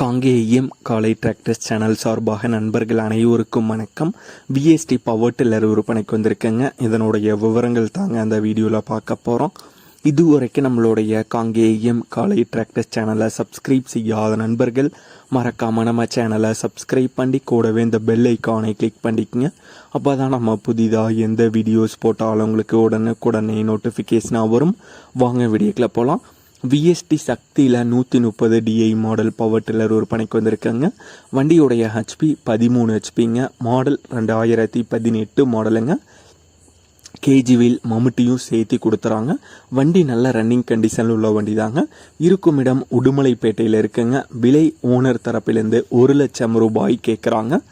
காங்கேயம் காலை tractors channel சார்பாக நண்பர்கள் அனைவருக்கும் வணக்கம். விஎஸ்டி பவர் டில்லர் விற்பனைக்கு வந்திருக்கேங்க. இதனுடைய விவரங்கள் தாங்க அந்த வீடியோவில் பார்க்க போகிறோம் இதுவரைக்கும் நம்மளுடைய காங்கேயம் காலை டிராக்டர்ஸ் சேனலை சப்ஸ்கிரைப் செய்யாத நண்பர்கள் மறக்காமல் நம்ம சேனலை சப்ஸ்கிரைப் பண்ணி கூடவே இந்த பெல் ஐக்கானை கிளிக் பண்ணிக்கங்க. அப்போ தான் நம்ம புதிதாக எந்த வீடியோஸ் போட்டாலும் உங்களுக்கு உடனுக்குடனே நோட்டிஃபிகேஷனாக வரும். வாங்க வீடியோக்கில் போகலாம் விஎஸ்டி சக்தியில் நூற்றி முப்பது டிஐ மாடல் பவர் டில்லர் பணிக்கு வந்திருக்காங்க. வண்டியோடைய ஹெச்பி பதிமூணு ஹெச்பிங்க மாடல் ரெண்டாயிரத்தி பதினெட்டு மாடலுங்க கேஜிவில் மம்முட்டியும் சேர்த்து கொடுத்துறாங்க. வண்டி நல்ல ரன்னிங் கண்டிஷனில் உள்ள வண்டி தாங்க இருக்கும் இடம் உடுமலைப்பேட்டையில் இருக்குங்க. விலை ஓனர் தரப்பிலேருந்து ஒரு லட்சம் ரூபாய் கேட்குறாங்க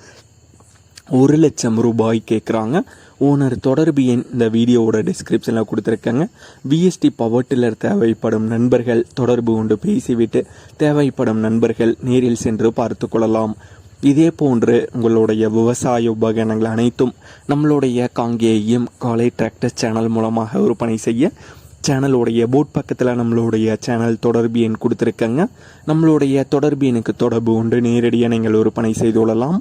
ஒரு லட்சம் ரூபாய் கேட்குறாங்க ஓனர் தொடர்பு எண் இந்த வீடியோவோட டிஸ்கிரிப்ஷனில் கொடுத்துருக்கேங்க. விஎஸ்டி பவர் டில்லர் தேவைப்படும் நண்பர்கள் தொடர்பு கொண்டு பேசிவிட்டு தேவைப்படும் நண்பர்கள் நேரில் சென்று பார்த்து கொள்ளலாம். இதே போன்று உங்களுடைய விவசாய உபகரணங்கள் அனைத்தும் நம்மளுடைய காங்கேயம் காலை டிராக்டர் சேனல் மூலமாக விற்பனை செய்ய சேனலுடைய போட் பக்கத்தில் நம்மளுடைய சேனல் தொடர்பு எண் கொடுத்துருக்கங்க. நம்மளுடைய தொடர்பு எண்ணுக்கு தொடர்பு கொண்டு நேரடியாக நீங்கள் விற்பனை செய்து கொள்ளலாம்.